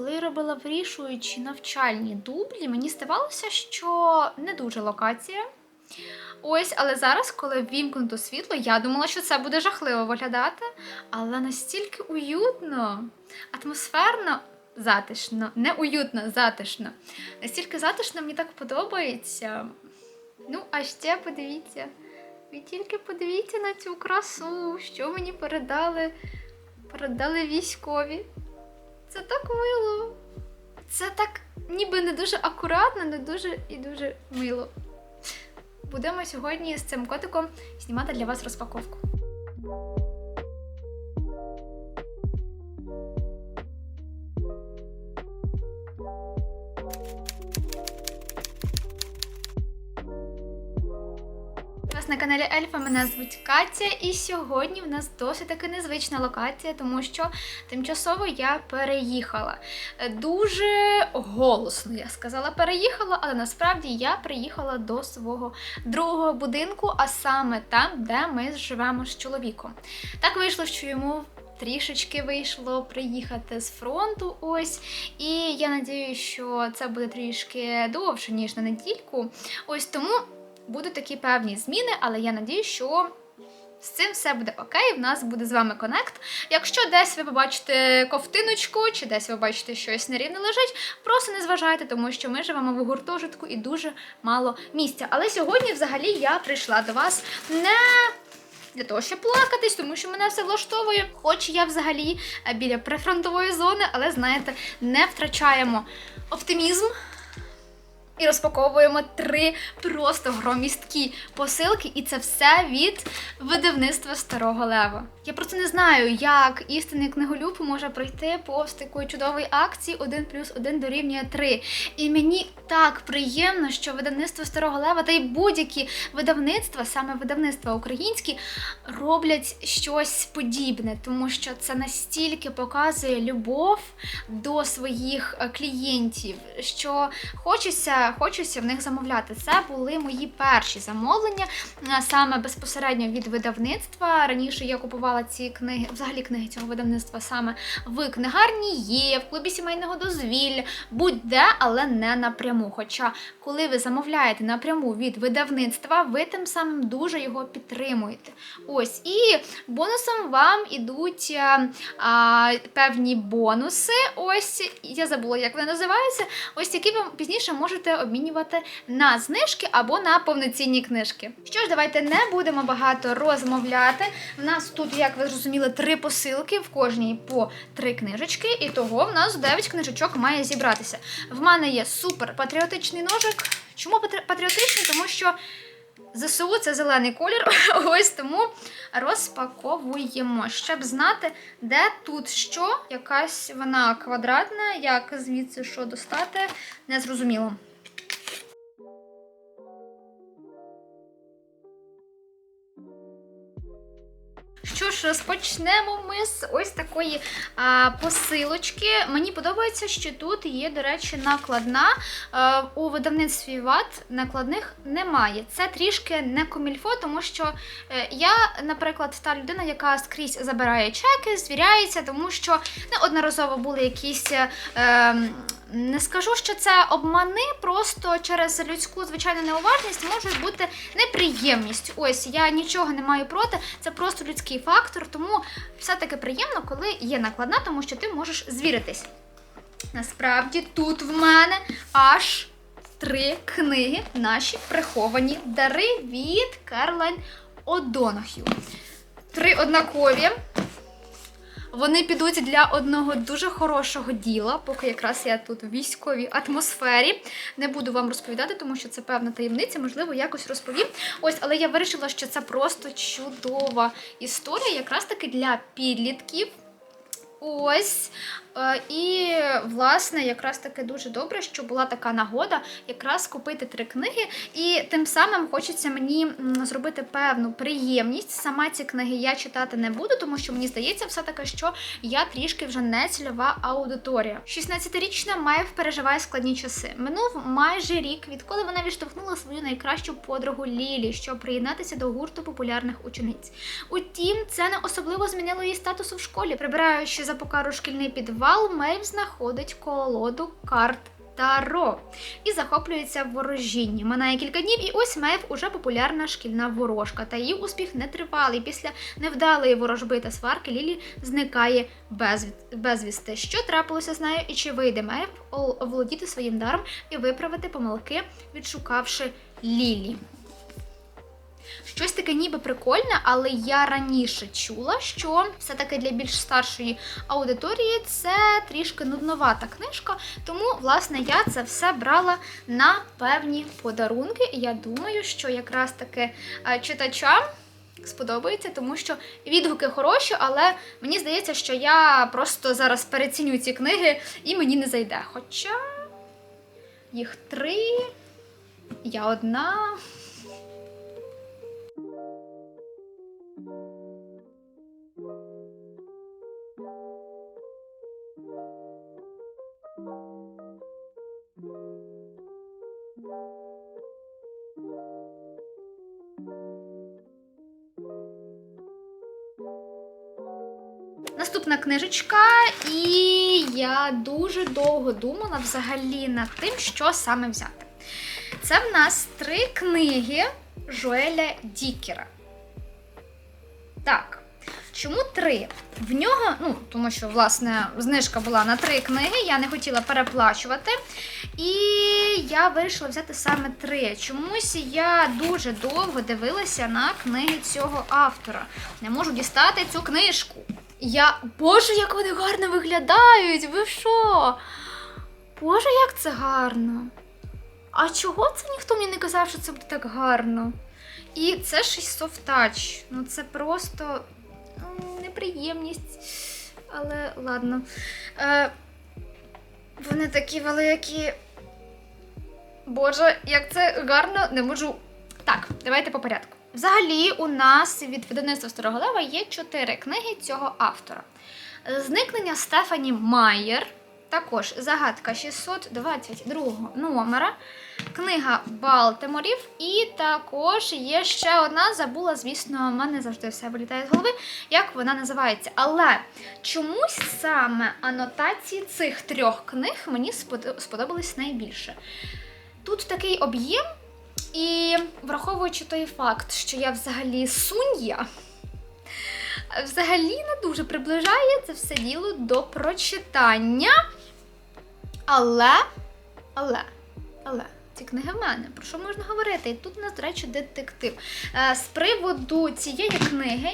коли я робила вирішуючі навчальні дублі, мені здавалося, що не дуже локація. Ось, але зараз, коли ввімкнуто світло, я думала, що це буде жахливо виглядати, але настільки уютно, атмосферно, затишно, не уютно, затишно. Настільки затишно мені так подобається. Ну, а ще подивіться. Ви тільки подивіться на цю красу, що мені передали, передали військові. Це так мило. Це так ніби не дуже акуратно, не дуже і дуже мило. Будемо сьогодні з цим котиком знімати для вас розпаковку. Каналі Ельфа мене звуть Катя, і сьогодні в нас досить таки незвична локація, тому що тимчасово я переїхала. Е, Дуже голосно я сказала переїхала, але насправді я приїхала до свого другого будинку, а саме там, де ми живемо з чоловіком. Так вийшло, що йому. Трішечки вийшло приїхати з фронту, ось, і я надію, що це буде трішки довше, ніж на недільку. Ось тому будуть такі певні зміни, але я надію, що з цим все буде окей. В нас буде з вами конект. Якщо десь ви побачите ковтиночку, чи десь ви бачите щось нерівне лежить, просто не зважайте, тому що ми живемо в гуртожитку і дуже мало місця. Але сьогодні, взагалі, я прийшла до вас не. Для того, щоб плакатись, тому що мене все влаштовує. Хоч я взагалі е, біля прифронтової зони, але знаєте, не втрачаємо оптимізм. І розпаковуємо три просто громісткі посилки, і це все від видавництва Старого Лева. Я просто не знаю, як істинний книголюб може пройти повз такої чудової акції 1 плюс 1 дорівнює 3. І мені так приємно, що видавництво Старого Лева та й будь-які видавництва, саме видавництва українські, роблять щось подібне, тому що це настільки показує любов до своїх е, клієнтів, що хочеться, хочеться в них замовляти. Це були мої перші замовлення, е, саме безпосередньо від видавництва. Раніше я купувала ці книги, взагалі книги цього видавництва саме в книгарні є, в клубі сімейного дозвілля, будь-де, але не напряму. Хоча, коли ви замовляєте напряму від видавництва, ви тим самим дуже його підтримуєте. Ось і бонусом вам ідуть а, а, певні бонуси. Ось я забула, як вони називаються. Ось які ви пізніше можете обмінювати на знижки або на повноцінні книжки. Що ж, давайте не будемо багато розмовляти. В нас тут, як ви зрозуміли, три посилки, в кожній по три книжечки, і того в нас 9 книжечок має зібратися. В мене є супер патріотичний ножик. Чому патріотичний? Тому що ЗСУ це зелений колір, ось тому розпаковуємо, щоб знати, де тут що, якась вона квадратна, як звідси що достати, не Що ж, розпочнемо ми з ось такої а, посилочки. Мені подобається, що тут є, до речі, накладна. А, у видавництві ВАТ накладних немає. Це трішки не комільфо, тому що е, я, наприклад, та людина, яка скрізь забирає чеки, звіряється, тому що неодноразово були якісь. Е, ем, не скажу, що це обмани, просто через людську звичайну неуважність може бути неприємність. Ось я нічого не маю проти, це просто людський фактор, тому все-таки приємно, коли є накладна, тому що ти можеш звіритись. Насправді тут в мене аж три книги, наші приховані дари від Карлайн Одонахю. Три однакові. Вони підуть для одного дуже хорошого діла, поки якраз я тут в військовій атмосфері. Не буду вам розповідати, тому що це певна таємниця, можливо, якось розповім. Ось, але я вирішила, що це просто чудова історія, якраз таки для підлітків. Ось. Е, І, власне, якраз таки дуже добре, що була така нагода якраз купити три книги. І тим самим хочеться мені зробити певну приємність. Сама ці книги я читати не буду, тому що мені здається, все-таки, що я трішки вже не цільова аудиторія. 16-річна Майв переживає складні часи. Минув майже рік, відколи вона відштовхнула свою найкращу подругу Лілі, щоб приєднатися до гурту популярних учениць. Утім, це не особливо змінило її статусу в школі, прибираючи за покару шкільний підвал. Підвал Мейв знаходить колоду карт. Таро і захоплюється ворожінням. Минає кілька днів, і ось Мейв уже популярна шкільна ворожка. Та її успіх не тривалий. Після невдалої ворожби та сварки Лілі зникає безвісти. Що трапилося з нею і чи вийде Мейв ол- оволодіти своїм даром і виправити помилки, відшукавши Лілі? Щось таке ніби прикольне, але я раніше чула, що все-таки для більш старшої аудиторії це трішки нудновата книжка. Тому, власне, я це все брала на певні подарунки. І я думаю, що якраз таки е, читачам сподобається, тому що відгуки хороші, але мені здається, що я просто зараз переціню ці книги і мені не зайде. Хоча їх три, я одна. Наступна книжечка, і я дуже довго думала взагалі над тим, що саме взяти. Це в нас три книги Жоеля Дікера. Чому три? В нього, ну, тому що, власне, знижка була на три книги, я не хотіла переплачувати. І я вирішила взяти саме три. Чомусь я дуже довго дивилася на книги цього автора. Не можу дістати цю книжку. Я. Боже, як вони гарно виглядають! Ви що? Боже, як це гарно! А чого це ніхто мені не казав, що це буде так гарно? І це щось soft touch. Ну це просто неприємність. Але ладно. Е, вони такі великі. Боже, як це гарно, не можу. Так, давайте по порядку. Взагалі, у нас від видавництва Старого Лева є чотири книги цього автора. Зникнення Стефані Майєр, також загадка 622 номера, книга Балтеморів, і також є ще одна, забула, звісно, в мене завжди все вилітає з голови, як вона називається. Але чомусь саме анотації цих трьох книг мені сподобались найбільше. Тут такий об'єм, і враховуючи той факт, що я взагалі сунья, взагалі не дуже приближає це все діло до прочитання. Але, але, але. Ці книги в мене. Про що можна говорити? І тут у нас, до речі, детектив. Е, з приводу цієї книги,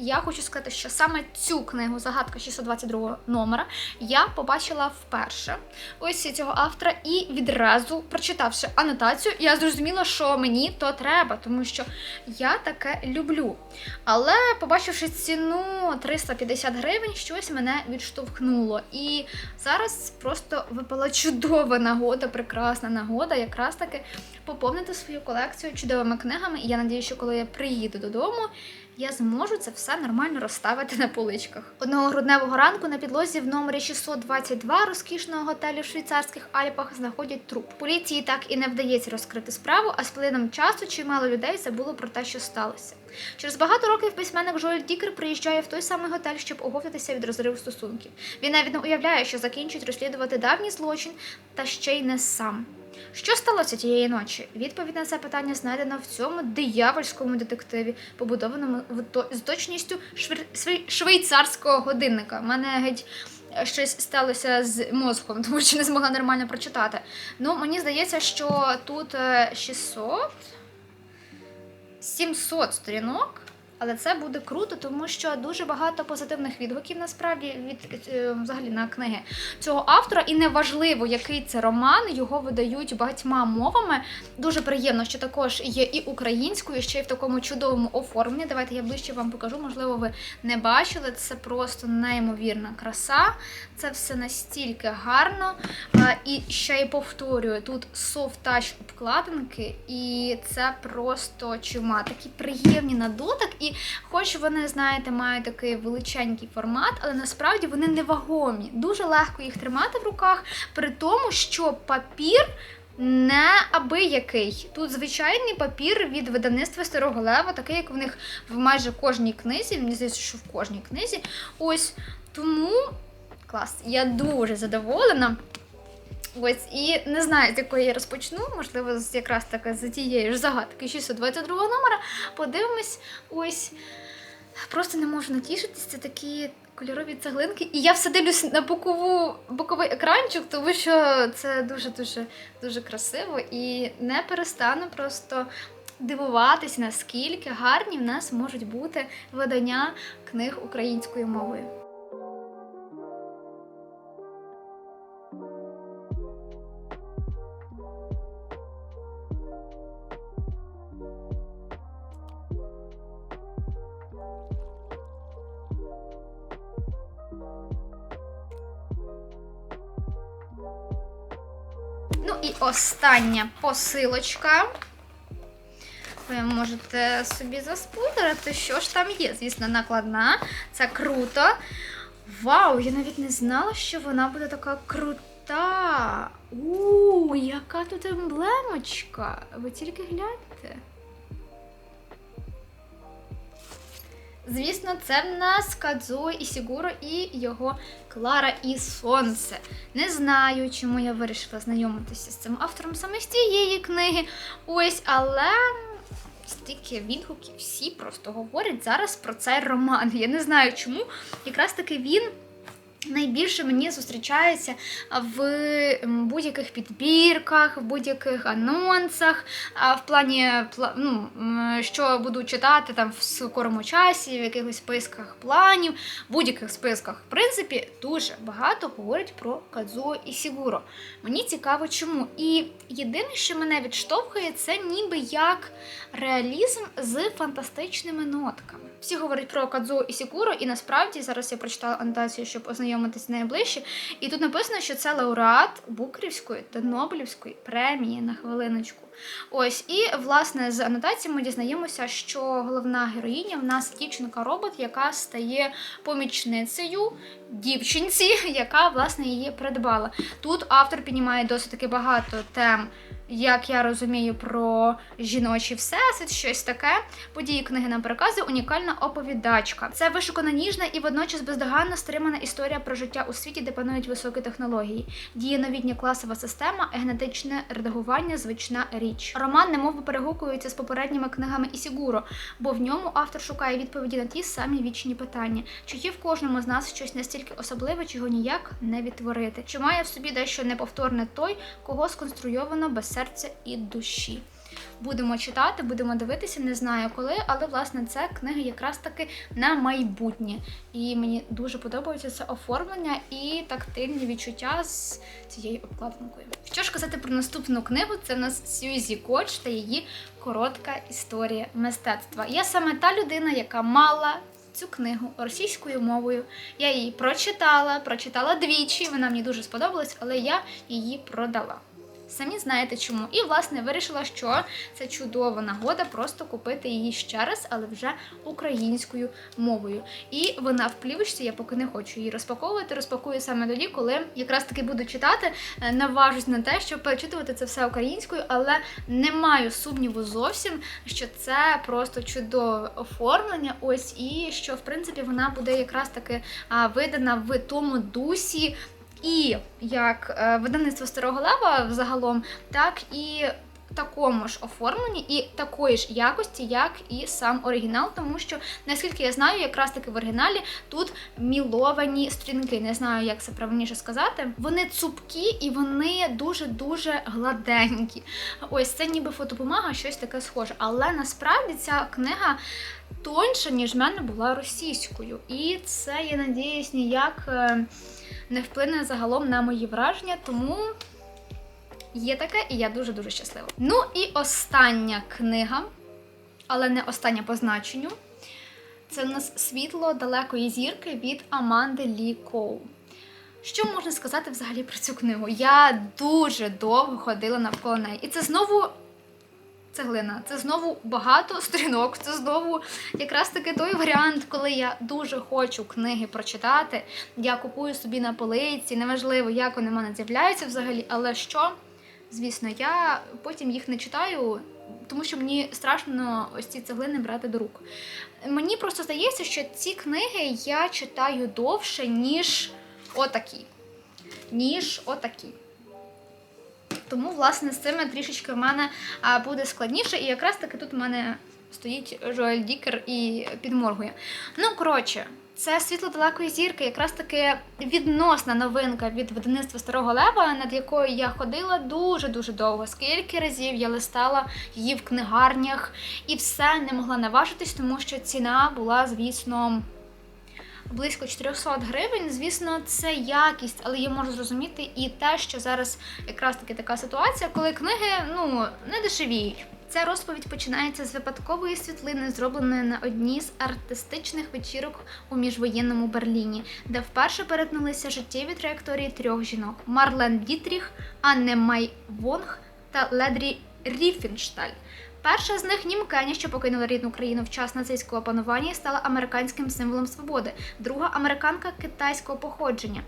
я хочу сказати, що саме цю книгу Загадка 622 номера я побачила вперше. Ось цього автора, і відразу, прочитавши анотацію, я зрозуміла, що мені то треба, тому що я таке люблю. Але побачивши ціну 350 гривень, щось мене відштовхнуло. І зараз просто випала чудова нагода, прекрасна нагода, якраз таки поповнити свою колекцію чудовими книгами. І я надію, що коли я приїду додому, я зможу це все нормально розставити на поличках. Одного грудневого ранку на підлозі в номері 622 розкішного готелю в швейцарських Альпах знаходять труп. Поліції так і не вдається розкрити справу, а з плином часу чимало людей забуло про те, що сталося. Через багато років письменник Жоель Дікер приїжджає в той самий готель, щоб оговтатися від розриву стосунків. Він навіть не уявляє, що закінчить розслідувати давній злочин, та ще й не сам. Що сталося тієї ночі? Відповідь на це питання знайдена в цьому диявольському детективі, побудованому з точністю швейцарського годинника. У мене геть е, щось сталося з мозком, тому що не змогла нормально прочитати. Ну, мені здається, що тут е, 600, 700 сторінок. Але це буде круто, тому що дуже багато позитивних відгуків насправді від е, взагалі на книги цього автора, і неважливо, який це роман, його видають багатьма мовами. Дуже приємно, що також є і українською, ще й в такому чудовому оформленні. Давайте я ближче вам покажу. Можливо, ви не бачили. Це просто неймовірна краса. Це все настільки гарно. І ще й повторюю, тут touch обкладинки, і це просто чума. Такі приємні на. І хоч вони, знаєте, мають такий величенький формат, але насправді вони невагомі. Дуже легко їх тримати в руках, при тому, що папір. Не абиякий. Тут звичайний папір від видавництва Старого Лева, такий, як в них в майже кожній книзі. Мені здається, що в кожній книзі. Ось тому Клас. Я дуже задоволена. Ось і не знаю, з якої я розпочну, можливо, з якраз таки з тієї ж загадки 622 номера. Подивимось, ось просто не можу натішитись. Це такі кольорові цеглинки. І я все дивлюсь на бокову, боковий екранчик, тому що це дуже-дуже дуже красиво і не перестану просто дивуватись, наскільки гарні в нас можуть бути видання книг українською мовою. Остання посилочка. Ви можете собі заспойлерити, що ж там є. Звісно, накладна. Це круто. Вау, я навіть не знала, що вона буде така крута. У, яка тут емблемочка. Ви тільки гляньте. Звісно, це в нас Кадзуо Ісігуро і його Клара і Сонце. Не знаю, чому я вирішила знайомитися з цим автором саме з цієї книги. Ось, але стільки відгуків всі просто говорять зараз про цей роман. Я не знаю чому. Якраз таки він. Найбільше мені зустрічається в будь-яких підбірках, в будь-яких анонсах, в плані ну, що буду читати там в скорому часі, в якихось списках планів, в будь-яких списках, в принципі, дуже багато говорять про Кадзуо і Сігуро. Мені цікаво, чому. І єдине, що мене відштовхує, це ніби як реалізм з фантастичними нотками. Всі говорять про Кадзуо і Сікуро, і насправді зараз я прочитала анотацію, щоб ознайомитись найближче. І тут написано, що це лауреат Букерівської та Нобелівської премії на хвилиночку. Ось, і власне з анотації ми дізнаємося, що головна героїня в нас дівчинка-робот, яка стає помічницею дівчинці, яка власне її придбала. Тут автор піднімає досить таки багато тем. Як я розумію про жіночий всесвіт, щось таке. Події книги нам переказує унікальна оповідачка. Це вишукана ніжна і водночас бездоганно стримана історія про життя у світі, де панують високі технології. Діє новітня класова система, генетичне редагування звична річ. Роман немов перегукується з попередніми книгами Ісігуро, бо в ньому автор шукає відповіді на ті самі вічні питання: чи є в кожному з нас щось настільки особливе, чого ніяк не відтворити? Чи має в собі дещо неповторне той, кого сконструйовано без серця і душі? Будемо читати, будемо дивитися, не знаю коли, але власне це книга якраз таки на майбутнє. І мені дуже подобається це оформлення і тактильні відчуття з цією обкладинкою. Що ж казати про наступну книгу? Це в нас Сьюзі Коч та її коротка історія мистецтва. Я саме та людина, яка мала. Цю книгу російською мовою я її прочитала, прочитала двічі. Вона мені дуже сподобалась, але я її продала. Самі знаєте чому. І, власне, вирішила, що це чудова нагода просто купити її ще раз, але вже українською мовою. І вона в плівочці, я поки не хочу її розпаковувати. Розпакую саме тоді, коли якраз таки буду читати, е, наважусь на те, щоб перечитувати це все українською, але не маю сумніву зовсім, що це просто чудове оформлення. Ось і що в принципі вона буде якраз таки видана в тому дусі. І як е, видавництво Старого Лева взагалом, так і такому ж оформленні і такої ж якості, як і сам оригінал, тому що, наскільки я знаю, якраз таки в оригіналі тут міловані сторінки. Не знаю, як це правильніше сказати. Вони цупкі і вони дуже-дуже гладенькі. Ось це ніби фотобумага, щось таке схоже. Але насправді ця книга. Тоньша, ніж в мене була російською. І це, я надіюсь, ніяк е, не вплине загалом на мої враження, тому є таке, і я дуже-дуже щаслива. Ну і остання книга, але не остання по значенню. Це у нас світло далекої зірки від Аманди Лі Коу. Що можна сказати взагалі про цю книгу? Я дуже довго ходила навколо неї. І це знову цеглина. Це знову багато сторінок. Це знову якраз таки той варіант, коли я дуже хочу книги прочитати. Я купую собі на полиці, неважливо, як вони в мене з'являються взагалі, але що? Звісно, я потім їх не читаю, тому що мені страшно ось ці цеглини брати до рук. Мені просто здається, що ці книги я читаю довше, ніж отакі, ніж отакі. Тому, власне, з цими трішечки в мене буде складніше, і якраз таки тут в мене стоїть Жоель Дікер і підморгує. Ну, коротше, це світло далекої зірки, якраз таки відносна новинка від видавництва Старого Лева, над якою я ходила дуже-дуже довго. Скільки разів я листала її в книгарнях і все не могла наважитись, тому що ціна була, звісно. Близько 400 гривень, звісно, це якість, але я можу зрозуміти і те, що зараз якраз таки така ситуація, коли книги ну не дешевіють. Ця розповідь починається з випадкової світлини, зробленої на одній з артистичних вечірок у міжвоєнному Берліні, де вперше перетнулися життєві траєкторії трьох жінок: Марлен Дітріх, Анне Май Вонг та Ледрі Ріфеншталь. Перша з них німкеня, що покинула рідну країну в час нацистського панування і стала американським символом свободи. Друга американка китайського походження.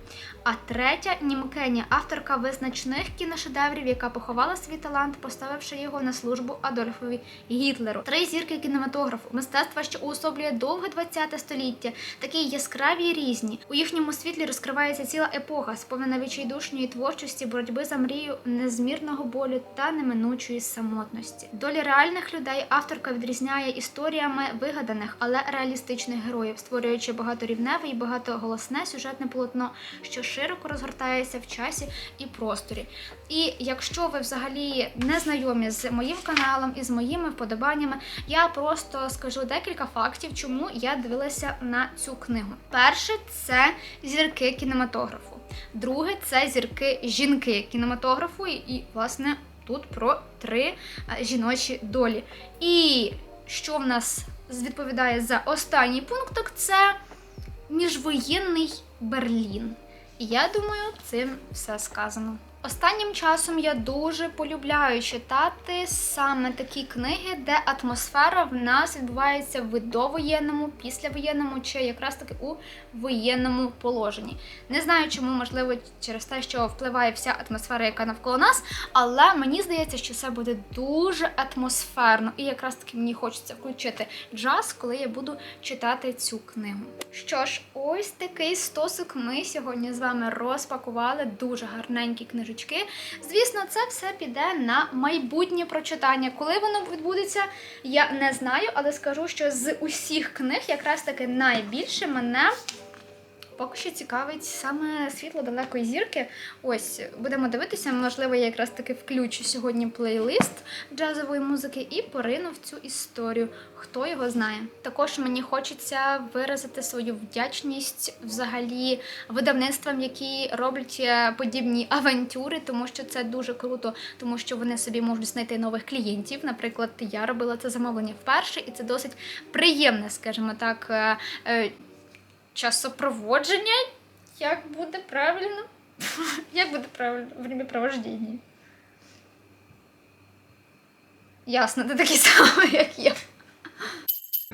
А третя німкеня, авторка визначних кіношедеврів, яка поховала свій талант, поставивши його на службу Адольфові Гітлеру. Три зірки кінематографу, мистецтва, що уособлює довге ХХ століття, такі яскраві і різні. У їхньому світлі розкривається ціла епоха, сповнена відчайдушної творчості, боротьби за мрію, незмірного болю та неминучої самотності. Долі реальних людей авторка відрізняє історіями вигаданих, але реалістичних героїв, створюючи багаторівневе і багатоголосне сюжетне полотно, що широко розгортається в часі і просторі. І якщо ви взагалі не знайомі з моїм каналом і з моїми вподобаннями, я просто скажу декілька фактів, чому я дивилася на цю книгу. Перше це зірки кінематографу. Друге це зірки жінки кінематографу, і, і власне тут про три е, жіночі долі. І що в нас відповідає за останній пункт, так це міжвоєнний Берлін. І я думаю, цим все сказано. Останнім часом я дуже полюбляю читати саме такі книги, де атмосфера в нас відбувається в довоєнному, післявоєнному чи якраз таки у воєнному положенні. Не знаю, чому, можливо, через те, що впливає вся атмосфера, яка навколо нас, але мені здається, що це буде дуже атмосферно, і якраз таки мені хочеться включити джаз, коли я буду читати цю книгу. Що ж, ось такий стосик ми сьогодні з вами розпакували. Дуже гарненькі книжечки. Звісно, це все піде на майбутнє прочитання. Коли воно відбудеться, я не знаю, але скажу, що з усіх книг якраз таки найбільше мене. Поки що цікавить саме світло далекої зірки. Ось будемо дивитися. Можливо, я якраз таки включу сьогодні плейлист джазової музики і порину в цю історію. Хто його знає? Також мені хочеться виразити свою вдячність взагалі видавництвам, які роблять е, подібні авантюри, тому що це дуже круто, тому що вони собі можуть знайти нових клієнтів. Наприклад, я робила це замовлення вперше, і це досить приємне, скажімо так. Часопроводження. Як буде правильно? Як буде правильно времяпровождення? Ясно, ти такий самий, як я.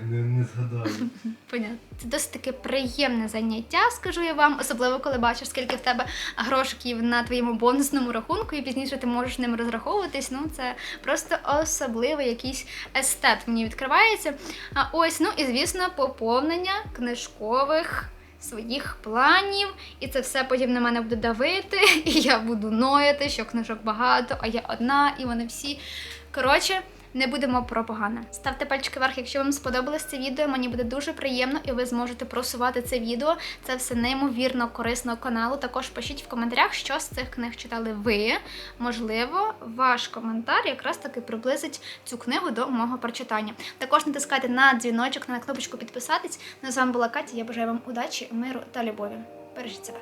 Не, не згадаю. Понятно. Це досить таке приємне заняття, скажу я вам, особливо коли бачиш, скільки в тебе грошиків на твоєму бонусному рахунку, і пізніше ти можеш ним розраховуватись. Ну, це просто особливий якийсь естет мені відкривається. А ось, ну і звісно, поповнення книжкових. Своїх планів, і це все потім на мене буде давити, і я буду нояти, що книжок багато, а я одна, і вони всі. Коротше, не будемо про погане. Ставте пальчики вверх, якщо вам сподобалось це відео. Мені буде дуже приємно, і ви зможете просувати це відео. Це все неймовірно корисно каналу. Також пишіть в коментарях, що з цих книг читали ви. Можливо, ваш коментар якраз таки приблизить цю книгу до мого прочитання. Також натискайте на дзвіночок, на кнопочку підписатись. Ну, з вами була Катя. Я бажаю вам удачі, миру та любові. Бережіть себе.